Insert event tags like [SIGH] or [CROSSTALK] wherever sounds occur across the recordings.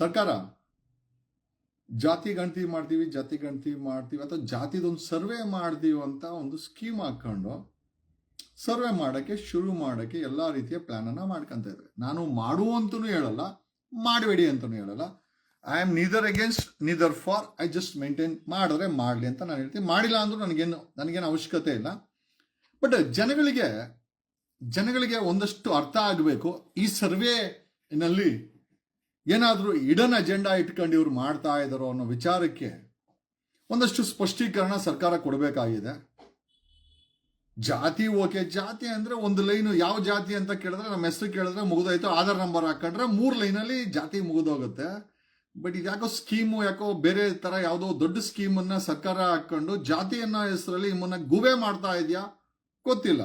ಸರ್ಕಾರ ಜಾತಿ ಗಣತಿ ಮಾಡ್ತೀವಿ, ಜಾತಿ ಗಣತಿ ಮಾಡ್ತೀವಿ ಅಥವಾ ಜಾತಿದೊಂದು ಸರ್ವೆ ಮಾಡ್ತೀವಿ ಅಂತ ಒಂದು ಸ್ಕೀಮ್ ಹಾಕ್ಕೊಂಡು ಸರ್ವೆ ಮಾಡೋಕ್ಕೆ ಶುರು ಮಾಡೋಕ್ಕೆ ಎಲ್ಲ ರೀತಿಯ ಪ್ಲ್ಯಾನನ್ನು ಮಾಡ್ಕೊಂತ ಇದ್ದಾರೆ ನಾನು ಮಾಡುವಂತೂ ಹೇಳಲ್ಲ, ಮಾಡಬೇಡಿ ಅಂತಲೂ ಹೇಳಲ್ಲ. I am neither against neither for I just maintain ಮಾಡಿದ್ರೆ ಮಾಡಲಿ ಅಂತ ನಾನು ಹೇಳ್ತೀನಿ. ಮಾಡಿಲ್ಲ ಅಂದರೂ ನನಗೇನು ನನಗೇನು ಅವಶ್ಯಕತೆ ಇಲ್ಲ. ಬಟ್ ಜನಗಳಿಗೆ ಜನಗಳಿಗೆ ಒಂದಷ್ಟು ಅರ್ಥ ಆಗಬೇಕು. ಈ ಸರ್ವೆನಲ್ಲಿ ಏನಾದರೂ ಇಡನ್ ಅಜೆಂಡಾ ಇಟ್ಕೊಂಡು ಇವ್ರು ಮಾಡ್ತಾ ಇದ್ದಾರೋ ಅನ್ನೋ ವಿಚಾರಕ್ಕೆ ಒಂದಷ್ಟು ಸ್ಪಷ್ಟೀಕರಣ ಸರ್ಕಾರ ಕೊಡಬೇಕಾಗಿದೆ. ಜಾತಿ ಓಕೆ, ಜಾತಿ ಅಂದ್ರೆ ಒಂದು ಲೈನು ಯಾವ ಜಾತಿ ಅಂತ ಕೇಳಿದ್ರೆ ನಮ್ಮ ಹೆಸರು ಕೇಳಿದ್ರೆ ಮುಗಿದೋಯ್ತು, ಆಧಾರ್ ನಂಬರ್ ಹಾಕೊಂಡ್ರೆ ಮೂರು ಲೈನಲ್ಲಿ ಜಾತಿ ಮುಗಿದೋಗುತ್ತೆ. ಬಟ್ ಇದು ಯಾಕೋ ಸ್ಕೀಮು, ಯಾಕೋ ಬೇರೆ ತರ ಯಾವುದೋ ದೊಡ್ಡ ಸ್ಕೀಮನ್ನು ಸರ್ಕಾರ ಹಾಕೊಂಡು ಜಾತಿ ಅನ್ನೋ ಹೆಸರಲ್ಲಿ ನಿಮ್ಮನ್ನ ಗುಬೆ ಮಾಡ್ತಾ ಇದೆಯಾ? ಗೊತ್ತಿಲ್ಲ.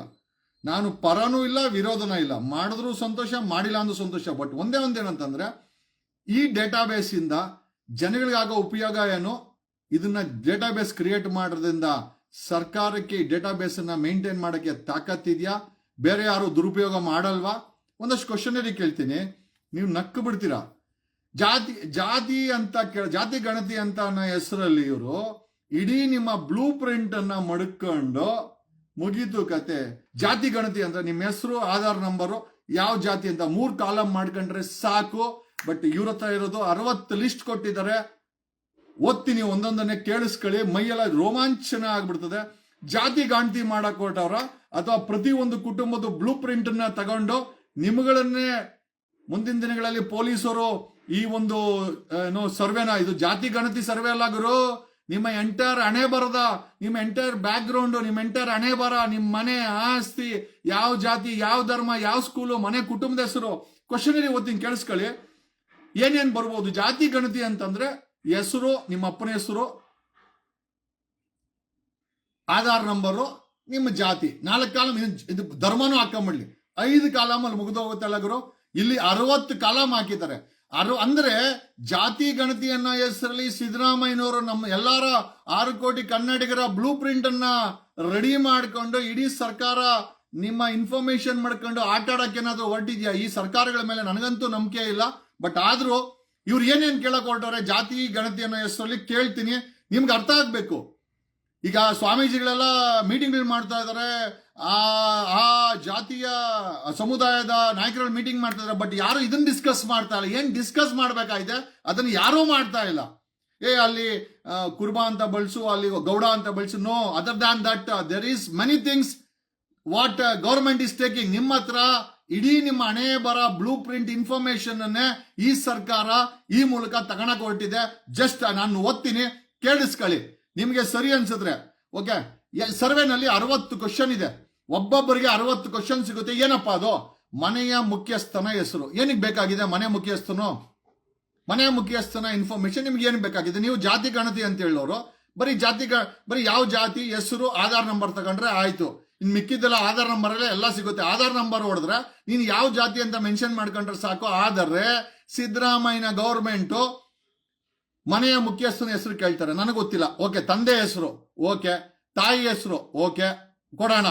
ನಾನು ಪರನೂ ಇಲ್ಲ, ವಿರೋಧನೂ ಇಲ್ಲ. ಮಾಡಿದ್ರು ಸಂತೋಷ, ಮಾಡಿಲ್ಲ ಅಂದ್ರೂ ಸಂತೋಷ. ಬಟ್ ಒಂದೇ ಒಂದೇನಂತಂದ್ರೆ ಈ ಡೇಟಾಬೇಸಿಂದ ಜನಗಳಿಗಾಗೋ ಉಪಯೋಗ ಏನು? ಇದನ್ನ ಡೇಟಾಬೇಸ್ ಕ್ರಿಯೇಟ್ ಮಾಡೋದ್ರಿಂದ ಸರ್ಕಾರಕ್ಕೆ ಈ ಡೇಟಾಬೇಸನ್ನು ಮೇಂಟೈನ್ ಮಾಡೋಕ್ಕೆ ತಾಕತ್ತಿದೆಯಾ ಬೇರೆ ಯಾರು ದುರುಪಯೋಗ ಮಾಡಲ್ವಾ? ಒಂದಷ್ಟು ಕ್ವಶನರಿ ಕೇಳ್ತೀನಿ. ನೀವು ನಕ್ಕು ಬಿಡ್ತೀರಾ? ಜಾತಿ ಜಾತಿ ಅಂತ ಕೇಳ ಜಾತಿ ಗಣತಿ ಅಂತ ಅನ್ನೋ ಹೆಸರಲ್ಲಿ ಇವರು ಇಡೀ ನಿಮ್ಮ ಬ್ಲೂ ಪ್ರಿಂಟನ್ನು ಮಡ್ಕೊಂಡು ಮುಗೀತು ಕತೆ. ಜಾತಿ ಗಣತಿ ಅಂದ್ರೆ ನಿಮ್ಮ ಹೆಸರು, ಆಧಾರ್ ನಂಬರು ಯಾವ ಜಾತಿ ಅಂತ ಮೂರು ಕಾಲಮ್ ಮಾಡ್ಕೊಂಡ್ರೆ ಸಾಕು. ಬಟ್ ಇವ್ರ ಹತ್ರ ಇರೋದು ಅರವತ್ತು ಲಿಸ್ಟ್ ಕೊಟ್ಟಿದ್ದಾರೆ. ಓದ್ತೀನಿ ಒಂದೊಂದನ್ನೇ ಕೇಳಿಸ್ಕೊಳ್ಳಿ. ಮೈಯೆಲ್ಲ ರೋಮಾಂಚನ ಆಗ್ಬಿಡ್ತದೆ. ಜಾತಿ ಗಣತಿ ಮಾಡಕ್ ಹೊರಟವ್ರ ಅಥವಾ ಪ್ರತಿ ಒಂದು ಕುಟುಂಬದ ಬ್ಲೂ ಪ್ರಿಂಟ್ನ ತಗೊಂಡು ನಿಮ್ಗಳನ್ನೇ ಮುಂದಿನ ದಿನಗಳಲ್ಲಿ ಪೊಲೀಸರು ಈ ಒಂದು ಏನು ಸರ್ವೆನ ಇದು ಜಾತಿ ಗಣತಿ ಸರ್ವೆ ಅಲ್ಲ ಗುರು. ನಿಮ್ಮ ಎಂಟೈರ್ ಹಣೆ ಬರದ, ನಿಮ್ಮ ಎಂಟೈರ್ ಬ್ಯಾಕ್ ಗ್ರೌಂಡ್ ನಿಮ್ಮ ಎಂಟೈರ್ ಹಣೆ ಬರ, ನಿಮ್ಮ ಮನೆ ಆಸ್ತಿ, ಯಾವ ಜಾತಿ, ಯಾವ ಧರ್ಮ, ಯಾವ ಸ್ಕೂಲು ಮನೆ ಕುಟುಂಬದ ಹೆಸರು. ಕ್ವಶನರಿ ಓದ್ತೀನಿ, ಕೇಳಿಸ್ಕೊಳ್ಳಿ. ಏನೇನ್ ಬರ್ಬೋದು? ಜಾತಿ, ಗಣತಿ ಅಂತಂದ್ರೆ ಹೆಸರು ನಿಮ್ಮ ಅಪ್ಪನ ಹೆಸರು, ಆಧಾರ್ ನಂಬರು, ನಿಮ್ಮ ಜಾತಿ. ನಾಲ್ಕು ಕಾಲಮ್ ಇದು ಧರ್ಮನೂ ಹಾಕೊಂಬಿಡ್ಲಿ. ಐದು ಕಾಲಮಲ್ಲಿ ಹೋಗುತ್ತೆ ಗುರು ಇಲ್ಲಿ ಅರವತ್ತು ಕಾಲಮ್ ಹಾಕಿದ್ದಾರೆ. ಅರು ಅಂದ್ರೆ ಜಾತಿ, ಗಣತಿ ಅನ್ನೋ ಹೆಸರಲ್ಲಿ ಸಿದ್ದರಾಮಯ್ಯನವರು ನಮ್ಮ ಎಲ್ಲಾರ ಆರು ಕೋಟಿ ಕನ್ನಡಿಗರ ಬ್ಲೂ ಪ್ರಿಂಟ್ ಅನ್ನ ರೆಡಿ ಮಾಡ್ಕೊಂಡು ಇಡೀ ಸರ್ಕಾರ ನಿಮ್ಮ ಇನ್ಫಾರ್ಮೇಶನ್ ಮಾಡ್ಕೊಂಡು ಆಟ ಆಡೋಕೆ ಏನಾದ್ರು ಹೊರಟಿದ್ಯಾ? ಈ ಸರ್ಕಾರಗಳ ಮೇಲೆ ನನಗಂತೂ ನಂಬಿಕೆ ಇಲ್ಲ. ಬಟ್ ಆದ್ರೂ ಇವ್ರು ಏನೇನ್ ಕೇಳಕ್ ಹೊರಟವ್ರೆ ಜಾತಿ, ಗಣತಿ ಅನ್ನೋ ಹೆಸರಲ್ಲಿ ಕೇಳ್ತೀನಿ. ನಿಮ್ಗೆ ಅರ್ಥ ಆಗ್ಬೇಕು. ಈಗ ಸ್ವಾಮೀಜಿಗಳೆಲ್ಲ ಮೀಟಿಂಗ್ಗಳು ಮಾಡ್ತಾ ಇದ್ದಾರೆ ಆ ಆ ಜಾತಿಯ ಸಮುದಾಯದ ನಾಯಕರ ಮೀಟಿಂಗ್ ಮಾಡ್ತಾ ಇದ್ದಾರೆ ಬಟ್ ಯಾರು ಇದನ್ನ ಡಿಸ್ಕಸ್ ಮಾಡ್ತಾ ಇಲ್ಲ? ಏನ್ ಡಿಸ್ಕಸ್ ಮಾಡ್ಬೇಕಾಗಿದೆ? ಅದನ್ನ ಯಾರೂ ಮಾಡ್ತಾ ಇಲ್ಲ. ಏ, ಅಲ್ಲಿ ಕುರ್ಬಾ ಅಂತ ಬಳಸು, ಅಲ್ಲಿ ಗೌಡ ಅಂತ ಬಳಸು. No other than that there is many things what government is taking ನಿಮ್ಮ ಹತ್ರ ಇಡೀ ನಿಮ್ಮ ಹಣೆ ಬರ ಬ್ಲೂ ಪ್ರಿಂಟ್ ಇನ್ಫಾರ್ಮೇಶನ್ ಅನ್ನೇ ಈ ಸರ್ಕಾರ ಈ ಮೂಲಕ ತಗೊಳಕ್ ಹೊರಟಿದೆ. ಜಸ್ಟ್ ನಾನು ಓದ್ತೀನಿ, ಕೇಳಿಸ್ಕೊಳ್ಳಿ. ನಿಮಗೆ ಸರಿ ಅನ್ಸಿದ್ರೆ ಓಕೆ ಸರ್ವೆನಲ್ಲಿ ಅರವತ್ತು ಕ್ವಶನ್ ಇದೆ. ಒಬ್ಬೊಬ್ಬರಿಗೆ ಅರವತ್ತು ಕ್ವಶನ್ ಸಿಗುತ್ತೆ. ಏನಪ್ಪಾ ಅದು? ಮನೆಯ ಮುಖ್ಯಸ್ಥನ ಹೆಸರು. ಏನಕ್ಕೆ ಬೇಕಾಗಿದೆ ಮನೆ ಮುಖ್ಯಸ್ಥನು? ಮನೆ ಮುಖ್ಯಸ್ಥನ ಇನ್ಫಾರ್ಮೇಶನ್ ನಿಮ್ಗೆ ಏನು ಬೇಕಾಗಿದೆ? ನೀವು ಜಾತಿ ಗಣತಿ ಅಂತ ಹೇಳೋರು. ಬರೀ ಜಾತಿ ಬರೀ ಯಾವ ಜಾತಿ, ಹೆಸರು, ಆಧಾರ್ ನಂಬರ್ ತಗೊಂಡ್ರೆ ಆಯ್ತು. ಇನ್ ಮಿಕ್ಕಿದ್ದೆಲ್ಲ ಆಧಾರ್ ನಂಬರ್ ಅಲ್ಲೇ ಎಲ್ಲ ಸಿಗುತ್ತೆ. ಆಧಾರ್ ನಂಬರ್ ಹೊಡೆದ್ರೆ ನೀನು ಯಾವ ಜಾತಿ ಅಂತ ಮೆನ್ಷನ್ ಮಾಡ್ಕೊಂಡ್ರೆ ಸಾಕು. ಆದರೆ ಸಿದ್ದರಾಮಯ್ಯನ ಗೌರ್ಮೆಂಟು ಮನೆಯ ಮುಖ್ಯಸ್ಥನ ಹೆಸರು ಕೇಳ್ತಾರೆ. ನನಗೆ ಗೊತ್ತಿಲ್ಲ. ಓಕೆ ತಂದೆ ಹೆಸರು. ಓಕೆ ತಾಯಿ ಹೆಸರು. ಓಕೆ ಕೊಡೋಣ.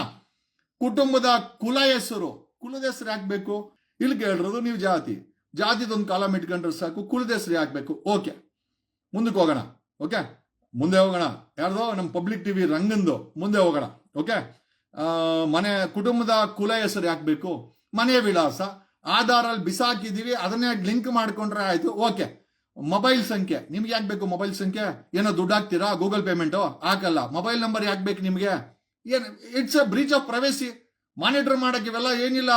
ಕುಟುಂಬದ ಕುಲ ಹೆಸರು. ಕುಲದ ಹೆಸರು ಹಾಕ್ಬೇಕು ಇಲ್ಲಿ ಕೇಳಿರೋದು ನೀವು ಜಾತಿ. ಜಾತಿದೊಂದು ಕಾಲಮ್ ಇಟ್ಕೊಂಡ್ರೆ ಸಾಕು. ಕುಲದ ಹೆಸರು ಹಾಕ್ಬೇಕು ಓಕೆ ಮುಂದಕ್ಕೆ ಹೋಗೋಣ. ಓಕೆ ಮುಂದೆ ಹೋಗೋಣ. ಯಾರ್ದೋ? ನಮ್ಮ ಪಬ್ಲಿಕ್ ಟಿವಿ ರಂಗಂದು ಮುಂದೆ ಹೋಗೋಣ. ಓಕೆ ಮನೆ ಕುಟುಂಬದ ಕುಲ ಹೆಸರು ಹಾಕ್ಬೇಕು ಮನೆ ವಿಳಾಸ. ಆಧಾರಲ್ಲಿ ಬಿಸಾಕಿದ್ದೀವಿ, ಅದನ್ನೇ ಲಿಂಕ್ ಮಾಡ್ಕೊಂಡ್ರೆ ಆಯ್ತು, ಓಕೆ. ಮೊಬೈಲ್ ಸಂಖ್ಯೆ. ನಿಮ್ಗೆ ಯಾಕೆ ಬೇಕು ಮೊಬೈಲ್ ಸಂಖ್ಯೆ? ಏನೋ ದುಡ್ಡು ಹಾಕ್ತೀರಾ? Google payment? ಹಾಕಲ್ಲ. ಮೊಬೈಲ್ ನಂಬರ್ ಯಾಕೆ ಬೇಕು ನಿಮಗೆ? ಏನು, it's a breach of privacy. Monitor ಮಾಡೋಕೆ ಇವೆಲ್ಲ ಏನಿಲ್ಲ.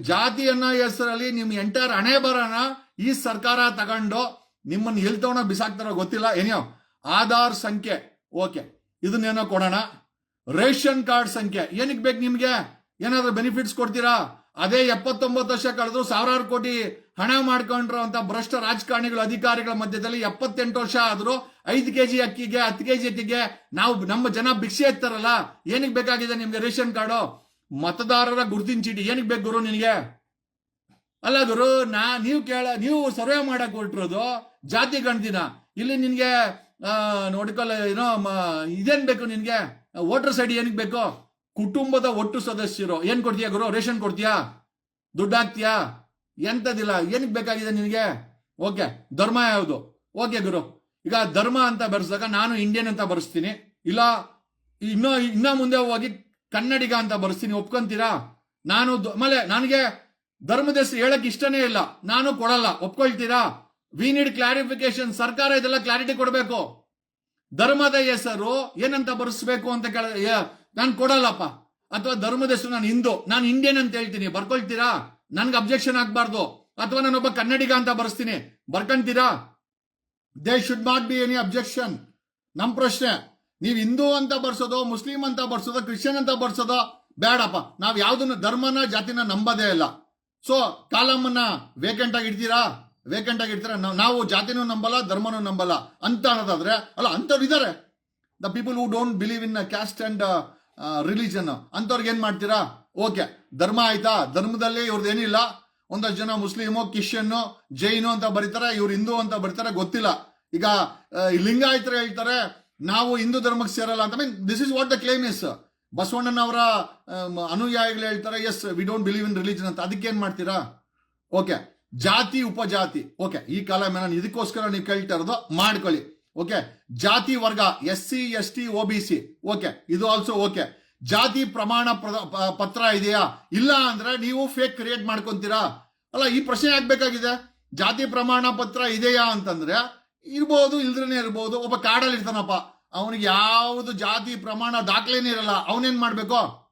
ಜಾತಿ ಅನ್ನೋ ಹೆಸರಲ್ಲಿ ನಿಮ್ಮ ಎಂಟೈರ್ ಹಣೆ ಬರೋಣ ಈ ಸರ್ಕಾರ ತಗೊಂಡು ನಿಮ್ಮನ್ನ ಎಲ್ಲಿ ತಗೊಂಡ ಬಿಸಾಕ್ತಾರೋ ಗೊತ್ತಿಲ್ಲ. ಏನೋ ಆಧಾರ್ ಸಂಖ್ಯೆ. ಓಕೆ. ಇದನ್ನೇನೋ ಕೊಡೋಣ. ರೇಷನ್ ಕಾರ್ಡ್ ಸಂಖ್ಯೆ. ಏನಕ್ಕೆ ಬೇಕು ನಿಮ್ಗೆ? ಏನಾದ್ರೂ ಬೆನಿಫಿಟ್ಸ್ ಕೊಡ್ತೀರಾ? ಅದೇ ಎಪ್ಪತ್ತೊಂಬತ್ತು ವರ್ಷ ಕಳೆದ್ರು ಸಾವಿರಾರು ಕೋಟಿ ಹಣ ಅಂತ ಭ್ರಷ್ಟ ರಾಜಕಾರಣಿಗಳ ಅಧಿಕಾರಿಗಳ ಮಧ್ಯದಲ್ಲಿ ಎಪ್ಪತ್ತೆಂಟು ವರ್ಷ ಆದ್ರೂ ಐದು ಕೆಜಿ ಅಕ್ಕಿಗೆ ಹತ್ತು ಕೆಜಿ ಅಕ್ಕಿಗೆ ನಾವು ನಮ್ಮ ಜನ ಭಿಕ್ಷೆ ಎತ್ತಾರಲ್ಲ? ಏನಕ್ಕೆ ಬೇಕಾಗಿದೆ ನಿಮ್ಗೆ ರೇಷನ್ ಕಾರ್ಡು? ಮತದಾರರ ಗುರುತಿನ ಚೀಟಿ. ಏನಕ್ಕೆ ಬೇಕು ಗುರು ನಿನಗೆ? ಅಲ್ಲ ಗುರು ನಾ ನೀವು ಕೇಳ ನೀವು ಸರ್ವೆ ಮಾಡಕ್ ಹೊರಟಿರೋದು ಜಾತಿ ಗಣದಿನ ಇಲ್ಲಿ ನಿನ್ಗೆ ಆ, ನೋಡ್ಕೊಲ್ಲ ಏನೋ ಇದೇನ್ ಬೇಕು ನಿನ್ಗೆ? ವೋಟರ್ಸ್ ಸೈಡ್ ಏನಕ್ಕೆ ಬೇಕು? ಕುಟುಂಬದ ಒಟ್ಟು ಸದಸ್ಯರು. ಏನು ಕೊಡ್ತೀಯಾ ಗುರು? ರೇಷನ್ ಕೊಡ್ತೀಯಾ? ದುಡ್ಡು ಹಾಕ್ತೀಯಾ? ಎಂತದಿಲ್ಲ ಏನಕ್ಕೆ ಬೇಕಾಗಿದೆ ನಿನಗೆ? ಓಕೆ, ಧರ್ಮ ಯಾವುದು? ಓಕೆ ಗುರು. ಈಗ ಧರ್ಮ ಅಂತ ಬರೆಸಿದಾಗ ನಾನು ಇಂಡಿಯನ್ ಅಂತ ಬರೆಸ್ತೀನಿ. ಇಲ್ಲ, ಇನ್ನೂ, ಇನ್ನ ಮುಂದೆ ಹೋಗಿ ಕನ್ನಡಿಗ ಅಂತ ಬರೆಸ್ತೀನಿ. ಒಪ್ಕೊಂತೀರಾ? ನಾನು ಆಮೇಲೆ ನನಗೆ ಧರ್ಮದ ಹೆಸರು ಹೇಳಕ್ ಇಷ್ಟನೇ ಇಲ್ಲ. ನಾನು ಕೊಡಲ್ಲ. ಒಪ್ಕೊಳ್ತೀರಾ? ವಿ ನೀಡ್ ಕ್ಲಾರಿಫಿಕೇಶನ್ ಸರ್ಕಾರ ಇದೆಲ್ಲ ಕ್ಲಾರಿಟಿ ಕೊಡಬೇಕು. ಧರ್ಮದ ಹೆಸರು ಏನಂತ ಬರೆಸ್ಬೇಕು ಅಂತ ಕೇಳ ನಾನು ಕೊಡಲ್ಲಪ್ಪ. ಅಥವಾ ಧರ್ಮದ ಹೆಸರು ನಾನು ಹಿಂದೂ, ನಾನು ಇಂಡಿಯನ್ ಅಂತ ಹೇಳ್ತೀನಿ. ಬರ್ಕೊಳ್ತೀರಾ? ನನ್ಗೆ ಅಬ್ಜೆಕ್ಷನ್ ಆಗ್ಬಾರ್ದು. ಅಥವಾ ನಾನೊಬ್ಬ ಕನ್ನಡಿಗ ಅಂತ ಬರ್ಸ್ತೀನಿ. ಬರ್ಕೊಂತೀರಾ? They should not be any objection ನಮ್ ಪ್ರಶ್ನೆ, ನೀವು ಹಿಂದೂ ಅಂತ ಬರ್ಸೋದು, ಮುಸ್ಲಿಂ ಅಂತ ಬರ್ಸೋದು, ಕ್ರಿಶ್ಚಿಯನ್ ಅಂತ ಬರ್ಸೋದೋ ಬೇಡಪ್ಪ ನಾವು ಯಾವ್ದನ್ನ ಧರ್ಮನ ಜಾತಿನ ನಂಬದೇ ಇಲ್ಲ. ಸೊ ಕಾಲಮ್ಮನ್ನ ವೇಕೆಂಟ್ ಆಗಿ ಇಡ್ತೀರಾ? ವೇಕೆಂಟ್ ಆಗಿರ್ತಾರೆ ನಾವು ಜಾತಿನೂ ನಂಬಲ್ಲ, ಧರ್ಮನೂ ನಂಬಲ್ಲ. ಅಂತ ಅನ್ನೋದಾದ್ರೆ, ಅಲ್ಲ, ಅಂಥವ್ರು ಇದ್ದಾರೆ the people who don't believe in caste and religion ಅಂತವ್ರಿಗೆ ಏನು ಮಾಡ್ತೀರಾ? ಓಕೆ ಧರ್ಮ ಆಯ್ತಾ? ಧರ್ಮದಲ್ಲಿ ಇವ್ರದ್ದು ಏನಿಲ್ಲ ಒಂದಷ್ಟು ಜನ ಮುಸ್ಲಿಮು, ಕ್ರಿಶ್ಚಿಯನ್ನು, ಜೈನು ಅಂತ ಬರೀತಾರೆ, ಇವ್ರು ಹಿಂದೂ ಅಂತ ಬರೀತಾರೆ, ಗೊತ್ತಿಲ್ಲ. ಈಗ ಲಿಂಗಾಯತರು ಹೇಳ್ತಾರೆ, ನಾವು ಹಿಂದೂ ಧರ್ಮಕ್ಕೆ ಸೇರಲ್ಲ ಅಂತ. Mean this is what the claim is ಬಸವಣ್ಣನವರ ಅನುಯಾಯಿಗಳು ಹೇಳ್ತಾರೆ yes we don't believe in religion ಅಂತ. ಅದಕ್ಕೆ ಏನು ಮಾಡ್ತೀರಾ? ಓಕೆ ಜಾತಿ, ಉಪಜಾತಿ. ಓಕೆ ಈ ಕಾಲ ನಾನು ಇದಕ್ಕೋಸ್ಕರ ನೀವು ಕೇಳ್ತಾ ಇರೋದು ಮಾಡ್ಕೊಳ್ಳಿ. ಓಕೆ ಜಾತಿ ವರ್ಗ S C S T O B C okay ಇದು ಆಲ್ಸೋ ಓಕೆ ಜಾತಿ ಪ್ರಮಾಣ ಪತ್ರ ಇದೆಯಾ? ಇಲ್ಲ ಅಂದ್ರೆ ನೀವು ಫೇಕ್ ಕ್ರಿಯೇಟ್ ಮಾಡ್ಕೊಂತೀರಾ? ಅಲ್ಲ, ಈ ಪ್ರಶ್ನೆ ಆಗ್ಬೇಕಾಗಿದೆ ಜಾತಿ ಪ್ರಮಾಣ ಪತ್ರ ಇದೆಯಾ ಅಂತಂದ್ರೆ, ಇರ್ಬೋದು ಇಲ್ದ್ರೇ ಇರ್ಬೋದು, ಒಬ್ಬ ಕಾಡಲ್ಲಿ ಇರ್ತಾನಪ್ಪ. ಅವನಿಗೆ ಯಾವುದು ಜಾತಿ ಪ್ರಮಾಣ ದಾಖಲೆನೇ ಇರಲ್ಲ. ಅವನೇನ್ ಮಾಡ್ಬೇಕು?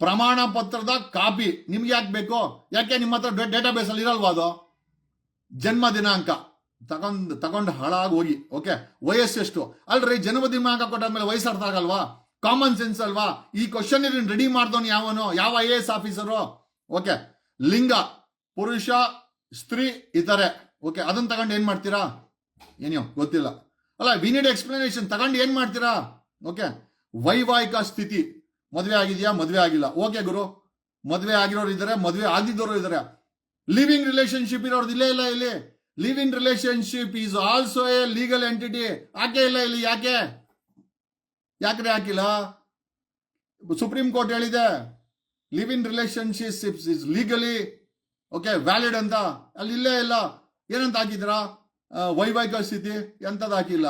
ಪ್ರಮಾಣ ಪತ್ರದ ಕಾಪಿ ನಿಮ್ಗೆ ಯಾಕೆ ಬೇಕು? ಯಾಕೆ ನಿಮ್ಮ ಹತ್ರ ಡೇಟಾ ಬೇಸ್ ಅಲ್ಲಿ ಇರಲ್ವಾ ಅದು? ಜನ್ಮ ದಿನಾಂಕ. ತಗೊಂಡ್ ತಗೊಂಡು ಹಾಳಾಗಿ ಹೋಗಿ ಓಕೆ ವಯಸ್ಸೆಷ್ಟು ಅಲ್ರಿ, ಜನ್ಮ ದಿನಾಂಕ ಕೊಟ್ಟಾದ್ಮೇಲೆ ವಯಸ್ಸು ಅರ್ಥ ಆಗಲ್ವಾ? ಕಾಮನ್ ಸೆನ್ಸ್ ಅಲ್ವಾ? ಈ ಕ್ವಶನ್ ರೆಡಿ ಮಾಡ್ದವನು ಯಾವನು? ಯಾವ I A S officer okay ಲಿಂಗ, ಪುರುಷ, ಸ್ತ್ರೀ ಇತರೆ. ಓಕೆ ಅದನ್ನ ತಗೊಂಡು ಏನ್ ಮಾಡ್ತೀರಾ? ಏನೋ ಗೊತ್ತಿಲ್ಲ. ಅಲ್ಲ ವಿ ನೀಡ್ ಎಕ್ಸ್ಪ್ಲನೇಷನ್ ತಗೊಂಡು ಏನ್ ಮಾಡ್ತೀರಾ? ಓಕೆ ವೈವಾಹಿಕ ಸ್ಥಿತಿ. ಮದುವೆ ಆಗಿದೆಯಾ? ಮದುವೆ ಆಗಿಲ್ಲ. ಓಕೆ ಗುರು. ಮದುವೆ ಆಗಿರೋರು ಇದ್ದಾರೆ ಮದುವೆ ಆಗಿದ್ದವರು ಇದ್ದಾರೆ ಲಿವಿಂಗ್ ರಿಲೇಶನ್ಶಿಪ್ ಇರೋರ್ದು ಇಲ್ಲೇ ಇಲ್ಲ ಇಲ್ಲಿ. Living relationship is also a legal entity ಯಾಕೆ ಇಲ್ಲ ಇಲ್ಲಿ? ಯಾಕೆ? ಯಾಕ್ರೆ ಹಾಕಿಲ್ಲ? ಸುಪ್ರೀಂ ಕೋರ್ಟ್ ಹೇಳಿದೆ. Live in relationship is legally okay valid ಅಂತ. ಅಲ್ಲಿ ಇಲ್ಲೇ ಇಲ್ಲ. ಏನಂತ ಹಾಕಿದ್ರ ವೈವಾಹಿಕ ಸ್ಥಿತಿ ಎಂಥದ್ದು ಹಾಕಿಲ್ಲ.